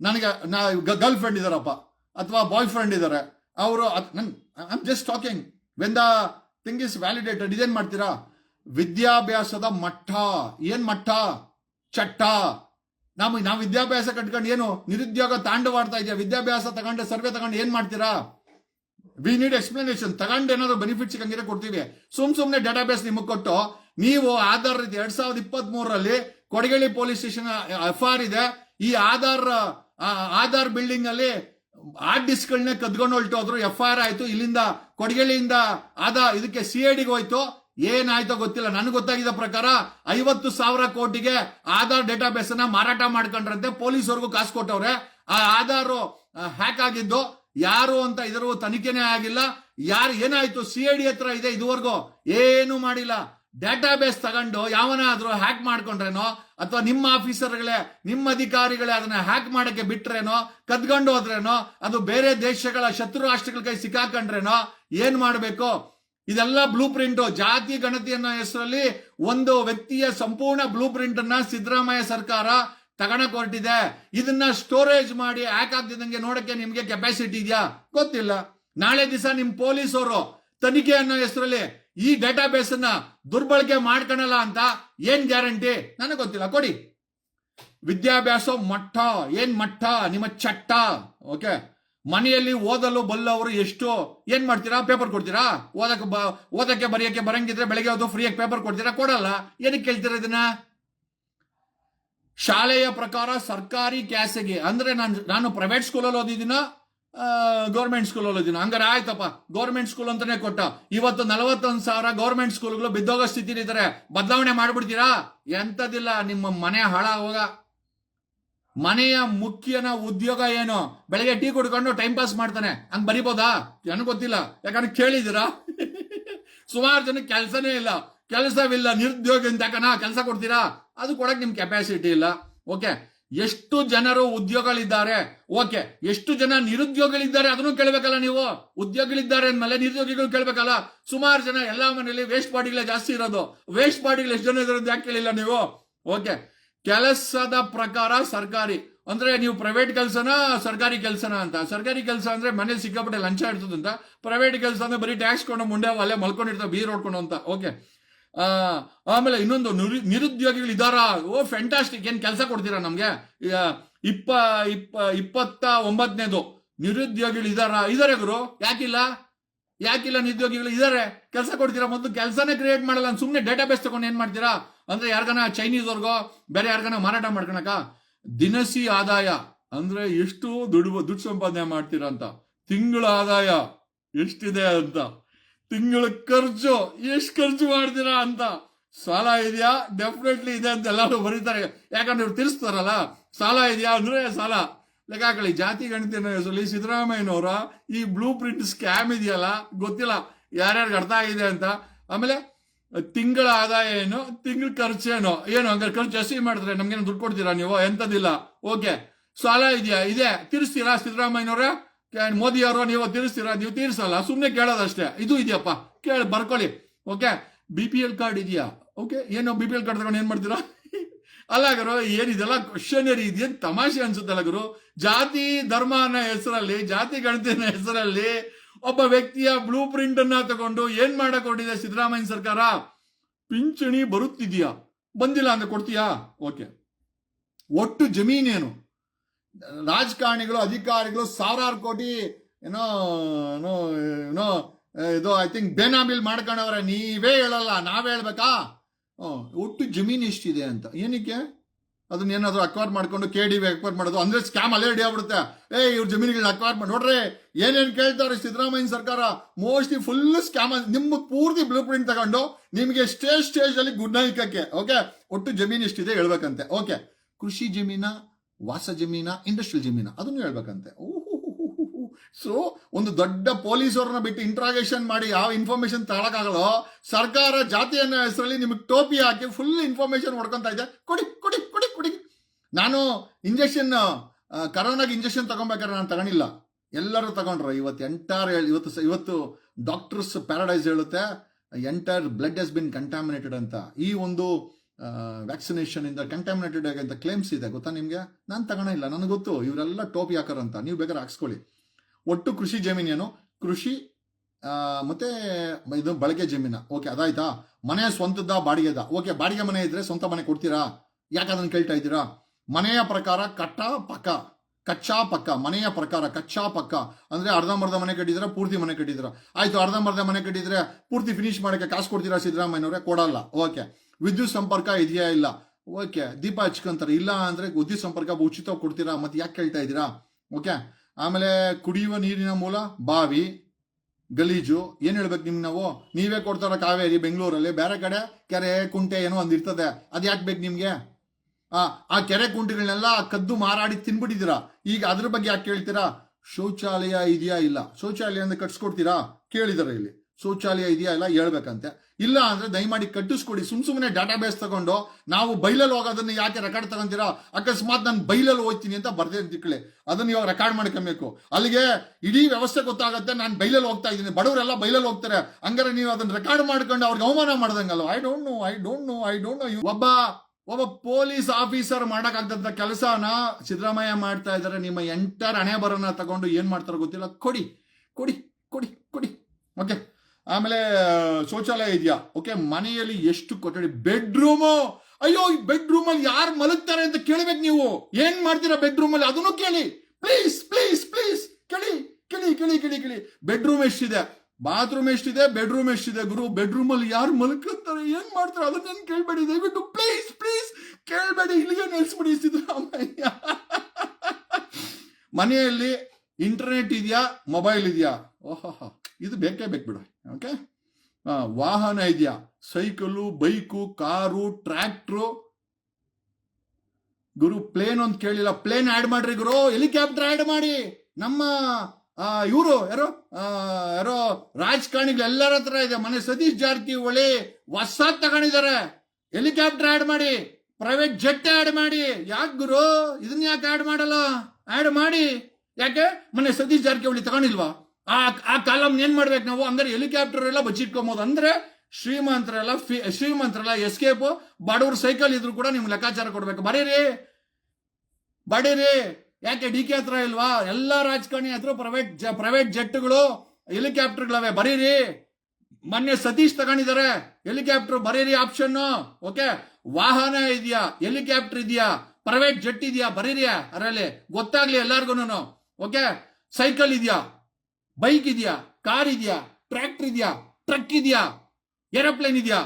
ನನಗೆ, ನಾ ಗರ್ಲ್ ಫ್ರೆಂಡ್ ಇದ್ದಾರಪ್ಪ. ಅಥವಾ ಬಾಯ್ ಫ್ರೆಂಡ್ ಇದ್ದಾರೆ. ಅವರು I just talking when the thing is validated ಇದೇನ್ ಮಾಡ್ತೀರಾ? ವಿದ್ಯಾಭ್ಯಾಸದ ಮಟ್ಟ ಏನ್ ಮಟ್ಟ ಚಟ್ಟ. ನಾವು ನಾವು ವಿದ್ಯಾಭ್ಯಾಸ ಕಟ್ಕೊಂಡು ಏನು ನಿರುದ್ಯೋಗ ತಾಂಡವಾಡ್ತಾ ಇದೆಯಾ? ವಿದ್ಯಾಭ್ಯಾಸ ತಗೊಂಡು, ಸರ್ವೆ ತಗೊಂಡು ಏನ್ ಮಾಡ್ತೀರಾ? ವಿ ನೀಡ್ ಎಕ್ಸ್ಪ್ಲನೇಷನ್ ತಗೊಂಡು ಏನಾದ್ರು ಬೆನಿಫಿಟ್ ಸಿಕ್ಕಂಗಿದ್ರೆ ಕೊಡ್ತೀವಿ. ಸುಮ್ ಸುಮ್ನೆ ಡೇಟಾಬೇಸ್ ನಿಮಗೆ ಕೊಟ್ಟು, ನೀವು ಆಧಾರ್ ಇದೆ ಎರಡ್ ಸಾವಿರದ ಇಪ್ಪತ್ತ್ ಮೂರರಲ್ಲಿ Kodageli police station F R ಇದೆ. ಈ ಆಧಾರ್ ಆಧಾರ್ ಬಿಲ್ಡಿಂಗ್ ಅಲ್ಲಿ ಹಾರ್ಡ್ ಡಿಸ್ಕ್ ಕದ್ಕೊಂಡು ಹೊಲ್ಟೋದ್ರು ಎಫ್ ಆರ್ ಆಯ್ತು, ಇಲ್ಲಿಂದ ಕೊಡಗೇಳಿಯಿಂದ ಆದ ಇದಕ್ಕೆ ಸಿ ಐ ಡಿಗೆ ಹೋಯ್ತು. ಏನಾಯ್ತೋ ಗೊತ್ತಿಲ್ಲ. ನನಗೆ ಗೊತ್ತಾಗಿದ್ದ ಪ್ರಕಾರ ಐವತ್ತು ಸಾವಿರ ಕೋಟಿಗೆ ಆಧಾರ್ ಡೇಟಾಬೇಸ್ ಅನ್ನ ಮಾರಾಟ ಮಾಡ್ಕೊಂಡ್ರಂತೆ ಪೊಲೀಸ್ವರೆಗೂ ಕಾಸು ಕೊಟ್ಟವ್ರೆ. ಆ ಆಧಾರ್ ಹ್ಯಾಕ್ ಆಗಿದ್ದು ಯಾರು ಅಂತ ಇದರ ತನಿಖೆನೇ ಆಗಿಲ್ಲ. ಯಾರು ಏನಾಯ್ತು? ಸಿ ಐ ಡಿ ಹತ್ರ ಇದೆ ಇದುವರೆಗೂ. ಏನು ಮಾಡಿಲ್ಲ. ಡೇಟಾಬೇಸ್ ತಗೊಂಡು ಯಾವನಾದ್ರೂ ಹ್ಯಾಕ್ ಮಾಡ್ಕೊಂಡ್ರೇನೋ, ಅಥವಾ ನಿಮ್ಮ ಆಫೀಸರ್ಗಳೇ, ನಿಮ್ಮ ಅಧಿಕಾರಿಗಳೇ ಅದನ್ನ ಹ್ಯಾಕ್ ಮಾಡಕ್ಕೆ ಬಿಟ್ರೇನೋ, ಕದ್ಕೊಂಡು ಹೋದ್ರೇನೋ, ಅದು ಬೇರೆ ದೇಶಗಳ ಶತ್ರು ರಾಷ್ಟ್ರಗಳ ಕೈ ಸಿಕ್ಕಾಕೊಂಡ್ರೇನೋ, ಏನ್ ಮಾಡಬೇಕು? ಇದೆಲ್ಲ ಬ್ಲೂ ಪ್ರಿಂಟ್ ಜಾತಿ ಗಣತಿ ಅನ್ನೋ ಹೆಸರಲ್ಲಿ ಒಂದು ವ್ಯಕ್ತಿಯ ಸಂಪೂರ್ಣ ಬ್ಲೂ ಪ್ರಿಂಟ್ ಅನ್ನ ಸಿದ್ದರಾಮಯ್ಯ ಸರ್ಕಾರ ತಗಣಕ್ ಹೊರಟಿದೆ ಇದನ್ನ ಸ್ಟೋರೇಜ್ ಮಾಡಿ ಹ್ಯಾಕ್ ಆಗ್ತಿದ್ದಂಗೆ ನೋಡಕ್ಕೆ ನಿಮ್ಗೆ ಕೆಪಾಸಿಟಿ ಇದೆಯಾ? ಗೊತ್ತಿಲ್ಲ. ನಾಳೆ ದಿವಸ ನಿಮ್ ಪೊಲೀಸರು ತನಿಖೆ ಅನ್ನೋ ಹೆಸರಲ್ಲಿ ಈ ಡೇಟಾಬೇಸ್ ಅನ್ನ ದುರ್ಬಳಕೆ ಮಾಡ್ಕೊಳಲ್ಲ ಅಂತ ಏನ್ ಗ್ಯಾರಂಟಿ ನನಗೆ ಗೊತ್ತಿಲ್ಲ. ಕೊಡಿ. ವಿದ್ಯಾಭ್ಯಾಸ ಮಠ ಏನ್ ಮಠ ನಿಮ್ಮ ಚಟ್ಟ. ಓಕೆ ಮನೆಯಲ್ಲಿ ಓದಲು ಬಲ್ಲವರು ಎಷ್ಟು? ಏನ್ ಮಾಡ್ತೀರಾ? ಪೇಪರ್ ಕೊಡ್ತೀರಾ? ಓದಕ್ಕೆ ಬ, ಓದಕ್ಕೆ ಬರೆಯಕ್ಕೆ ಬರಂಗಿದ್ರೆ ಬೆಳಗ್ಗೆ ಹೊತ್ತು ಫ್ರೀಯಾಗಿ ಪೇಪರ್ ಕೊಡ್ತೀರಾ? ಕೊಡಲ್ಲ. ಏನಕ್ಕೆ ಕೇಳ್ತೀರಾ ಇದನ್ನ? ಶಾಲೆಯ ಪ್ರಕಾರ ಸರ್ಕಾರಿ ಕ್ಯಾಸೆಗೆ ಅಂದ್ರೆ ನಾನು ನಾನು ಪ್ರೈವೇಟ್ ಸ್ಕೂಲಲ್ಲಿ ಓದಿದ್ದೀನ? ಗೌರ್ಮೆಂಟ್ ಸ್ಕೂಲಲ್ಲಿ ಹಂಗಾರೆ ಆಯ್ತಪ್ಪ. ಗೌರ್ಮೆಂಟ್ ಸ್ಕೂಲ್ ಅಂತಾನೆ ಕೊಟ್ಟ. ಇವತ್ತು ನಲವತ್ತೊಂದು ಸಾವಿರ ಗೌರ್ಮೆಂಟ್ ಸ್ಕೂಲ್ಗಳು ಬಿದ್ದೋಗೋ ಸ್ಥಿತಿ ಇದ್ದಾರೆ ಬದಲಾವಣೆ ಮಾಡ್ಬಿಡ್ತೀರಾ? ಎಂತದಿಲ್ಲ ನಿಮ್ಮ ಮನೆ ಹಾಳ ಹೋಗ ಮನೆಯ ಮುಖ್ಯನ ಉದ್ಯೋಗ ಏನು? ಬೆಳಗ್ಗೆ ಟೀ ಕುಡ್ಕೊಂಡು ಟೈಮ್ ಪಾಸ್ ಮಾಡ್ತಾನೆ. ಹಂಗ್ ಬರಿಬೋದಾ? ನನಗೆ ಗೊತ್ತಿಲ್ಲ. ಯಾಕಂದ್ರೆ ಕೇಳಿದಿರಾ ಸುಮಾರು ಜನ ಕೆಲಸನೇ ಇಲ್ಲ. ಕೆಲಸವಿಲ್ಲ. ನಿರುದ್ಯೋಗ ಅಂತ ಕೆಲಸ ಕೊಡ್ತೀರಾ? ಅದು ಕೊಡಕ್ ನಿಮ್ ಕೆಪಾಸಿಟಿ ಇಲ್ಲ. ಓಕೆ ಎಷ್ಟು ಜನರು ಉದ್ಯೋಗಗಳಿದ್ದಾರೆ? ಓಕೆ, ಎಷ್ಟು ಜನ ನಿರುದ್ಯೋಗಿಗಳಿದ್ದಾರೆ ಅದನ್ನು ಕೇಳಬೇಕಲ್ಲ ನೀವು? ಉದ್ಯೋಗಿಗಳಿದ್ದಾರೆ ಅಂದ್ಮೇಲೆ ನಿರುದ್ಯೋಗಿಗಳು ಕೇಳಬೇಕಲ್ಲ? ಸುಮಾರು ಜನ ಎಲ್ಲಾ ಮನೆಯಲ್ಲಿ ವೇಸ್ಟ್ ಬಾಡಿಗಳೇ ಜಾಸ್ತಿ ಇರೋದು. ವೇಸ್ಟ್ ಬಾಡಿಗಳು ಎಷ್ಟು ಜನ ಇರೋದು ಯಾಕೆ ಕೇಳಿಲ್ಲ ನೀವು? ಓಕೆ, ಕೆಲಸದ ಪ್ರಕಾರ ಸರ್ಕಾರಿ. ಅಂದ್ರೆ ನೀವು ಪ್ರೈವೇಟ್ ಕೆಲಸನ, ಸರ್ಕಾರಿ ಕೆಲಸನ ಅಂತ? ಸರ್ಕಾರಿ ಕೆಲಸ ಅಂದ್ರೆ ಮನೇಲಿ ಸಿಕ್ಕಾಪಟ್ಟೆ ಲಂಚ ಇರ್ತದಂತ. ಪ್ರೈವೇಟ್ ಕೆಲಸ ಅಂದ್ರೆ ಬರೀ ಟ್ಯಾಕ್ಸ್ ಕೊಂಡು ಮುಂಡೆ ಅಲ್ಲೇ ಮಲ್ಕೊಂಡಿರ್ತಾವೆ ಬೀರ್ ಹೊಡ್ಕೊಂಡು ಅಂತ. ಓಕೆ ಆಮೇಲೆ ಇನ್ನೊಂದು ನಿರು- ನಿರುದ್ಯೋಗಿಗಳು ಇದಾರ ಓ ಫ್ಯಾಂಟಾಸ್ಟಿಕ್ ಏನ್ ಕೆಲಸ ಕೊಡ್ತೀರಾ ನಮ್ಗೆ? ಇಪ್ಪ ಇಪ್ಪ, ಇಪ್ಪತ್ತ ಒಂಬತ್ತನೇದು ನಿರುದ್ಯೋಗಿಗಳು ಇದಾರ ಇದಾರೆ ಗುರು? ಯಾಕಿಲ್ಲ? ಯಾಕಿಲ್ಲ ನಿರುದ್ಯೋಗಿಗಳು? ಇದಾರೆ. ಕೆಲಸ ಕೊಡ್ತೀರಾ? ಮೊದಲು ಕೆಲಸನೇ ಕ್ರಿಯೇಟ್ ಮಾಡಲ್ಲ ಸುಮ್ಮನೆ ಡೇಟಾ ಬೇಸ್ ತಗೊಂಡು ಏನ್ ಮಾಡ್ತೀರಾ? ಅಂದ್ರೆ ಯಾರ್ಗನ ಚೈನೀಸ್ ಅವ್ರಿಗೋ, ಬೇರೆ ಯಾರ್ಗನ ಮಾರಾಟ ಮಾಡ್ಕೊಳಕ? ದಿನಸಿ ಆದಾಯ ಅಂದ್ರೆ ಎಷ್ಟು ದುಡ್ಡು ದುಡ್ಡು ಸಂಪಾದನೆ ಮಾಡ್ತೀರಾ ಅಂತ. ತಿಂಗಳ ಆದಾಯ ಎಷ್ಟಿದೆ ಅಂತ. ತಿಂಗಳ ಖರ್ಚು, ಎಷ್ಟು ಖರ್ಚು ಮಾಡ್ತೀರಾ ಅಂತ. ಸಾಲ ಇದೆಯಾ? ಡೆಫಿನೆಟ್ಲಿ ಇದೆ ಅಂತ ಎಲ್ಲರೂ ಬರೀತಾರೆ. ಯಾಕಂದ್ರೆ ಇವ್ರು ತಿಳಿಸ್ತಾರಲ್ಲ, ಸಾಲ ಇದೆಯಾ ಅಂದ್ರೆ ಸಾಲ. ಲೆಕ್ಕ ಹಾಕೊಳ್ಳಿ, ಜಾತಿ ಗಣಿತನ ಹೆಸರಲ್ಲಿ ಸಿದ್ದರಾಮಯ್ಯನವರ ಈ ಬ್ಲೂ ಪ್ರಿಂಟ್ ಸ್ಕ್ಯಾಮ್ ಇದೆಯಲ್ಲ, ಗೊತ್ತಿಲ್ಲ, ಯಾರ್ಯಾರಿಗೆ ಅರ್ಥ ಆಗಿದೆ ಅಂತ. ಆಮೇಲೆ, ತಿಂಗಳ ಆದಾಯ ಏನು, ತಿಂಗಳ ಖರ್ಚೇನು ಏನು? ಹಂಗಾರೆ ಖರ್ಚು ಜಾಸ್ತಿ ಮಾಡಿದ್ರೆ ನಮ್ಗೇನು ದುಡ್ಡು ಕೊಡ್ತೀರಾ ನೀವು? ಎಂತದಿಲ್ಲ ಓಕೆ ಸಾಲ ಇದೆಯಾ? ಇದೆ. ತಿರ್ಸ್ತೀರಾ ಸಿದ್ದರಾಮಯ್ಯನವ್ರೆ? ಮೋದಿ ಅವರು ನೀವು ತೀರಿಸ್ತೀರಾ ನೀವು ತೀರಿಸಲ್ಲ ಸುಮ್ಮನೆ ಕೇಳೋದಷ್ಟೇ. ಇದು ಇದೆಯಪ್ಪ, ಕೇಳಿ, ಬರ್ಕೊಳ್ಳಿ, okay? B P L card ಇದೆಯಾ? ಓಕೆ, ಏನು ಬಿ ಪಿ ಎಲ್ ಕಾರ್ಡ್ ತಗೊಂಡು ಏನು ಮಾಡ್ತೀರಾ? [LAUGHS] ಅಲ್ಲ ಗುರು, ಏನಿದೆಲ್ಲ ಕ್ವಶನರಿ ಇದೇನ್ ತಮಾಷೆ ಅನ್ಸುತ್ತಲ್ಲ ಗುರು. ಜಾತಿ ಧರ್ಮ ಅನ್ನೋ ಹೆಸರಲ್ಲಿ, ಜಾತಿ ಗಣತಿನ ಹೆಸರಲ್ಲಿ ಒಬ್ಬ ವ್ಯಕ್ತಿಯ ಬ್ಲೂ ಪ್ರಿಂಟ್ ಅನ್ನ ತಗೊಂಡು ಏನ್ ಮಾಡಕ್ ಸಿದ್ದರಾಮಯ್ಯ ಸರ್ಕಾರ? ಪಿಂಚಣಿ ಬರುತ್ತಿದೆಯಾ? ಬಂದಿಲ್ಲ ಅಂತ ಕೊಡ್ತೀಯಾ? ಓಕೆ. ಒಟ್ಟು ಜಮೀನೇನು? ರಾಜಕಾರಣಿಗಳು, ಅಧಿಕಾರಿಗಳು ಸಾವಿರಾರು ಕೋಟಿ, ಏನೋ ಏನೋ ಏನೋ, ಇದು ಐ ಥಿಂಕ್ ಬೇನಾಮಿಲ್ ಮಾಡ್ಕೊಂಡವ್ರೆ ನೀವೇ ಹೇಳಲ್ಲ, ನಾವೇ ಹೇಳ್ಬೇಕಾ? ಒಟ್ಟು ಜಮೀನು ಎಷ್ಟಿದೆ ಅಂತ. ಏನಕ್ಕೆ? ಅದನ್ನ ಏನಾದ್ರು ಅಕ್ವೈರ್ ಮಾಡ್ಕೊಂಡು ಕೆ ಡಿ ಅಕ್ವೈರ್ ಮಾಡೋದು. ಅಂದ್ರೆ ಸ್ಕ್ಯಾಮ್ ಅಲ್ಲೇ ರೆಡಿ ಆಗ್ಬಿಡುತ್ತೆ. ಏ, ಇವ್ರ ಜಮೀನುಗಳನ್ನ ಅಕ್ವೈರ್ ಮಾಡಿ ನೋಡ್ರಿ, ಏನೇನ್ ಕೇಳ್ತಾರೆ ಸಿದ್ದರಾಮಯ್ಯ ಸರ್ಕಾರ? ಮೋಸ್ಟ್ಲಿ ಫುಲ್ ಸ್ಕ್ಯಾಮ್ ನಿಮ್ಮ ಪೂರ್ತಿ ಬ್ಲೂ ಪ್ರಿಂಟ್ ತಗೊಂಡು ನಿಮಗೆ ಸ್ಟೇಜ್ ಸ್ಟೇಜ್ ಅಲ್ಲಿ ಗುಡ್ ನೈಕಕ್ಕೆ ಓಕೆ ಒಟ್ಟು ಜಮೀನು ಇಷ್ಟಿದೆ ಹೇಳ್ಬೇಕಂತೆ. ಓಕೆ ಕೃಷಿ ಜಮೀನ? ವಾಸ ಜಮೀನ ಇಂಡಸ್ಟ್ರಿಯಲ್ ಜಮೀನ, ಅದನ್ನು ಹೇಳ್ಬೇಕಂತೆ. ಸೊ ಒಂದು ದೊಡ್ಡ ಪೊಲೀಸವ್ರನ್ನ ಬಿಟ್ಟು ಇಂಟ್ರಾಗೇಷನ್ ಮಾಡಿ ಯಾವ ಇನ್ಫಾರ್ಮೇಶನ್ ತಗೊಳಕಾಗಲ್ಲೋ ಸರ್ಕಾರ ಜಾತಿಯನ್ನ ಹೆಸರಲ್ಲಿ ನಿಮಗೆ ಟೋಪಿ ಹಾಕಿ ಫುಲ್ ಇನ್ಫಾರ್ಮೇಶನ್ ಹೊಡ್ಕೊಂತ ಇದೆ. ಕೊಡಿ ಕೊಡಿ ಕೊಡಿ ಕೊಡಿ. ನಾನು ಇಂಜೆಕ್ಷನ್ ಕರೋನಾಗೆ ಇಂಜೆಕ್ಷನ್ ತಗೊಬೇಕಾದ್ರೆ ನಾನು ತಗೊಂಡಿಲ್ಲ. ಎಲ್ಲರೂ ತಗೊಂಡ್ರು. ಇವತ್ತು ಎಂಟೈರ್ ಇವತ್ತು ಇವತ್ತು ಡಾಕ್ಟರ್ಸ್ ಪ್ಯಾರಡೈಸ್ ಹೇಳುತ್ತೆ. Entire blood has been contaminated ಅಂತ. ಈ ಒಂದು ವ್ಯಾಕ್ಸಿನೇಷನ್ ಇಂದ ಕಂಟಾಮಿನೇಟೆಡ್ ಅಂತ ಕ್ಲೇಮ್ಸ್ ಇದೆ, ಗೊತ್ತಾ ನಿಮಗೆ? ನಾನು ತಗೊಳಿಲ್ಲ ನನಗೆ ಗೊತ್ತು, ಇವರೆಲ್ಲ ಟೋಪಿ ಅಂತ, ನೀವು ಬೇಕಾದ್ರೆ ಹಾಕ್ಸ್ಕೊಳ್ಳಿ. ಒಟ್ಟು ಕೃಷಿ ಜಮೀನೇನು ಕೃಷಿ ಮತ್ತೆ ಇದು ಬಳಕೆ ಜಮೀನ. ಓಕೆ ಅದಾಯ್ತಾ? ಮನೆ ಸ್ವಂತದ ಬಾಡಿಗೆದ. ಓಕೆ ಬಾಡಿಗೆ ಮನೆ ಇದ್ರೆ ಸ್ವಂತ ಮನೆ ಕೊಡ್ತೀರಾ? ಯಾಕೆ ಅದನ್ನ ಕೇಳ್ತಾ ಇದ್ದೀರಾ? ಮನೆಯ ಪ್ರಕಾರ ಕಟ್ಟ ಪಕ್ಕ. ಕಚ್ಚಾ ಪಕ್ಕ ಮನೆಯ ಪ್ರಕಾರ ಕಚ್ಚಾ ಪಕ್ಕ ಅಂದರೆ ಅರ್ಧಂಬರ್ಧ ಮನೆ ಕಟ್ಟಿದ್ರೆ ಪೂರ್ತಿ ಮನೆ ಕಟ್ಟಿದ್ರ ಆಯಿತು ಅರ್ಧಂಬರ್ಧ ಮನೆ ಕಟ್ಟಿದ್ರೆ ಪೂರ್ತಿ ಫಿನಿಶ್ ಮಾಡೋಕ್ಕೆ ಕಾಸು ಕೊಡ್ತೀರಾ ಸಿದ್ದರಾಮಯ್ಯನವ್ರೆ? ಕೊಡಲ್ಲ. ಓಕೆ ವಿದ್ಯುತ್ ಸಂಪರ್ಕ ಇದೆಯಾ ಇಲ್ಲ? ಓಕೆ ದೀಪ ಹಚ್ಕೊಂತಾರೆ. ಇಲ್ಲ ಅಂದರೆ ವಿದ್ಯುತ್ ಸಂಪರ್ಕ ಉಚಿತ ಕೊಡ್ತೀರಾ? ಮತ್ತೆ ಯಾಕೆ ಕೇಳ್ತಾ ಇದ್ದೀರಾ? ಓಕೆ ಆಮೇಲೆ ಕುಡಿಯುವ ನೀರಿನ ಮೂಲ, ಬಾವಿ, ಗಲೀಜು. ಏನು ಹೇಳ್ಬೇಕು ನಿಮ್ಗೆ ನಾವು? ನೀವೇ ಕೊಡ್ತಾರ ಕಾವೇರಿ, ಬೆಂಗಳೂರಲ್ಲಿ. ಬೇರೆ ಕಡೆ ಕೆರೆ, ಕುಂಟೆ ಏನೋ ಒಂದು ಇರ್ತದೆ. ಅದು ಯಾಕೆ ಬೇಕು ನಿಮ್ಗೆ? ಆ ಕೆರೆ ಗುಂಡಿಗಳನ್ನೆಲ್ಲ ಕದ್ದು ಮಾರಾಡಿ ತಿನ್ಬಿಟ್ಟಿದ್ದೀರಾ? ಈಗ ಅದ್ರ ಬಗ್ಗೆ ಯಾಕೆ ಕೇಳ್ತೀರಾ? ಶೌಚಾಲಯ ಇದೆಯಾ ಇಲ್ಲ? ಶೌಚಾಲಯ ಅಂದ್ರೆ ಕಟ್ಸ್ಕೊಡ್ತೀರಾ? ಕೇಳಿದಾರೆ ಇಲ್ಲಿ. ಶೌಚಾಲಯ ಇದೆಯಾ ಇಲ್ಲ ಹೇಳ್ಬೇಕಂತೆ. ಇಲ್ಲ ಅಂದ್ರೆ ದಯಮಾಡಿ ಕಟ್ಟಿಸ್ಕೊಡಿ. ಸುಮ್ ಸುಮ್ಮನೆ ಡಾಟಾ ಬೇಸ್ ತಗೊಂಡು ನಾವು ಬೈಲಲ್ಲಿ ಹೋಗೋದನ್ನ ಯಾಕೆ ರೆಕಾರ್ಡ್ ತಗೊಂತೀರಾ? ಅಕಸ್ಮಾತ್ ನಾನು ಬೈಲಲ್ಲಿ ಹೋಗ್ತೀನಿ ಅಂತ ಬರ್ದೇ ತಿಳ್ಕೊಳ್ಳಿ ಅದನ್ನ ಇವಾಗ ರೆಕಾರ್ಡ್ ಮಾಡ್ಕೊಬೇಕು. ಅಲ್ಲಿಗೆ ಇಡೀ ವ್ಯವಸ್ಥೆ ಗೊತ್ತಾಗುತ್ತೆ, ನಾನು ಬೈಲಲ್ಲಿ ಹೋಗ್ತಾ ಇದ್ದೀನಿ. ಬಡವರೆಲ್ಲ ಬೈಲಲ್ಲಿ ಹೋಗ್ತಾರೆ. ಹಂಗಾರೆ ನೀವು ಅದನ್ನ ರೆಕಾರ್ಡ್ ಮಾಡ್ಕೊಂಡು ಅವ್ರಿಗೆ ಅವಮಾನ ಮಾಡ್ದಂಗಲ್ಲ I don't know I don't know I don't know ಒಬ್ಬ ಒಬ್ಬ ಪೊಲೀಸ್ ಆಫೀಸರ್ ಮಾಡಕ್ಕಾಗ್ತದ ಕೆಲಸನ ಸಿದ್ದರಾಮಯ್ಯ ಮಾಡ್ತಾ ಇದ್ದಾರೆ. ನಿಮ್ಮ ಎಂಟರ್ ಹಣೆ ಬರೋನ ತಗೊಂಡು ಏನ್ ಮಾಡ್ತಾರೋ ಗೊತ್ತಿಲ್ಲ. ಕೊಡಿ ಕೊಡಿ ಕೊಡಿ ಕೊಡಿ. ಓಕೆ ಆಮೇಲೆ ಶೌಚಾಲಯ ಇದೆಯಾ? ಓಕೆ ಮನೆಯಲ್ಲಿ ಎಷ್ಟು ಕೊಠಡಿ? ಬೆಡ್ರೂಮು ಅಯ್ಯೋ, ಈ ಬೆಡ್ರೂಮ್ ಅಲ್ಲಿ ಯಾರು ಮಲಗ್ತಾರೆ ಅಂತ ಕೇಳಬೇಕು ನೀವು. ಏನ್ ಮಾಡ್ತೀರಾ ಬೆಡ್ರೂಮ್ ಅಲ್ಲಿ? ಅದನ್ನು ಕೇಳಿ. ಪ್ಲೀಸ್ ಪ್ಲೀಸ್ ಪ್ಲೀಸ್ ಕೇಳಿ ಕೇಳಿ ಕೇಳಿ ಕೇಳಿ ಕೇಳಿ. ಬೆಡ್ರೂಮ್ ಎಷ್ಟಿದೆ? ಬಾತ್ರೂಮ್ ಎಷ್ಟಿದೆ? ಬೆಡ್ರೂಮ್ ಎಷ್ಟಿದೆ ಗುರು? ಬೆಡ್ರೂಮ್ ಅಲ್ಲಿ ಯಾರು ಮಲ್ಕೊಂತಾರೆ ಏನ್ ಮಾಡ್ತಾರೆ? ಅದನ್ನೇನು ಕೇಳ್ಬೇಡಿ. ದಯವಿಟ್ಟು ಪ್ಲೀಸ್ ಪ್ಲೀಸ್ ಕೇಳ್ಬೇಡಿ. ಇಲ್ಲಿಗೆ ನಿಲ್ಸ್ಬಿಡಿ ಸಿದ್ದರಾಮಯ್ಯ ಮನೆಯಲ್ಲಿ ಇಂಟರ್ನೆಟ್ ಇದೆಯಾ? ಮೊಬೈಲ್ ಇದೆಯಾ? ಓಹೋ ಇದು ಬೇಕೇ ಬೇಕು ಬಿಡು. ಓಕೆ ವಾಹನ ಇದೆಯಾ? ಸೈಕಲು, ಬೈಕು, ಕಾರು ಟ್ರ್ಯಾಕ್ಟ್ರು ಗುರು ಪ್ಲೇನ್ ಅಂತ ಕೇಳಿಲ್ಲ. ಪ್ಲೇನ್ ಆಡ್ ಮಾಡ್ರಿ ಗುರು. ಹೆಲಿಕಾಪ್ಟರ್ ಆಡ್ ಮಾಡಿ. ನಮ್ಮ ಇವರು ಯಾರೋ? ಆ, ಯಾರೋ? ರಾಜಕಾರಣಿಗಳು ಎಲ್ಲರ ಹತ್ರ ಇದೆ. ಮನೆ ಸತೀಶ್ ಜಾರಕಿಹೊಳಿ ಹೊಸ ತಗೊಂಡಿದ್ದಾರೆ. ಹೆಲಿಕಾಪ್ಟರ್ ಆಡ್ ಮಾಡಿ ಪ್ರೈವೇಟ್ ಜೆಟ್ ಆಡ್ ಮಾಡಿ. ಯಾಕೆ ಗುರು? ಇದನ್ನ ಯಾಕೆ ಆಡ್ ಮಾಡಲ್ಲ? ಆಡ್ ಮಾಡಿ. ಯಾಕೆ? ಮೊನ್ನೆ ಸತೀಶ್ ಜಾರಕಿಹೊಳಿ ತಗೊಂಡಿಲ್ವಾ? ಆ ಆ ಕಾಲಮ್ ಏನ್ ಮಾಡ್ಬೇಕು ನಾವು? ಹಂಗಾರೆ ಹೆಲಿಕಾಪ್ಟರ್ ಎಲ್ಲ ಬಚ್ಚಿಟ್ಕೊಬೋದು. ಅಂದ್ರೆ ಶ್ರೀಮಂತರೆಲ್ಲ ಫಿ ಶ್ರೀಮಂತರೆಲ್ಲ ಎಸ್ಕೇಪ್ ಬಡವ್ರ ಸೈಕಲ್ ಇದ್ರು ಕೂಡ ನಿಮ್ಗೆ ಲೆಕ್ಕಾಚಾರ ಕೊಡ್ಬೇಕು. ಬರೀರಿ. ಬಡೀರಿ ಯಾಕೆ ಡಿ ಕೆ ಹತ್ರ ಇಲ್ವಾ? ಎಲ್ಲ ರಾಜಕಾರಣಿ ಹತ್ರ ಪ್ರೈವೇಟ್ ಪ್ರೈವೇಟ್ ಜೆಟ್ಗಳು ಹೆಲಿಕಾಪ್ಟರ್ಗಳವೆ ಬರೀರಿ. ಮೊನ್ನೆ ಸತೀಶ್ ತಗೊಂಡಿದ್ದಾರೆ ಹೆಲಿಕಾಪ್ಟರ್ ಬರೀರಿ ಆಪ್ಷನ್ ಓಕೆ ವಾಹನ ಇದೆಯಾ? ಹೆಲಿಕಾಪ್ಟರ್ ಇದೆಯಾ? ಪ್ರೈವೇಟ್ ಜೆಟ್ ಇದೆಯಾ? ಬರೀರಿ ಅದರಲ್ಲಿ. ಗೊತ್ತಾಗ್ಲಿ ಎಲ್ಲಾರ್ಗು ಓಕೆ ಸೈಕಲ್ ಇದೆಯಾ? ಬೈಕ್ ಇದೆಯಾ? ಕಾರ್ ಇದೆಯಾ? ಟ್ರ್ಯಾಕ್ಟರ್ ಇದೆಯಾ? ಟ್ರಕ್ ಇದೆಯಾ? ಏರೋಪ್ಲೇನ್ ಇದೆಯಾ?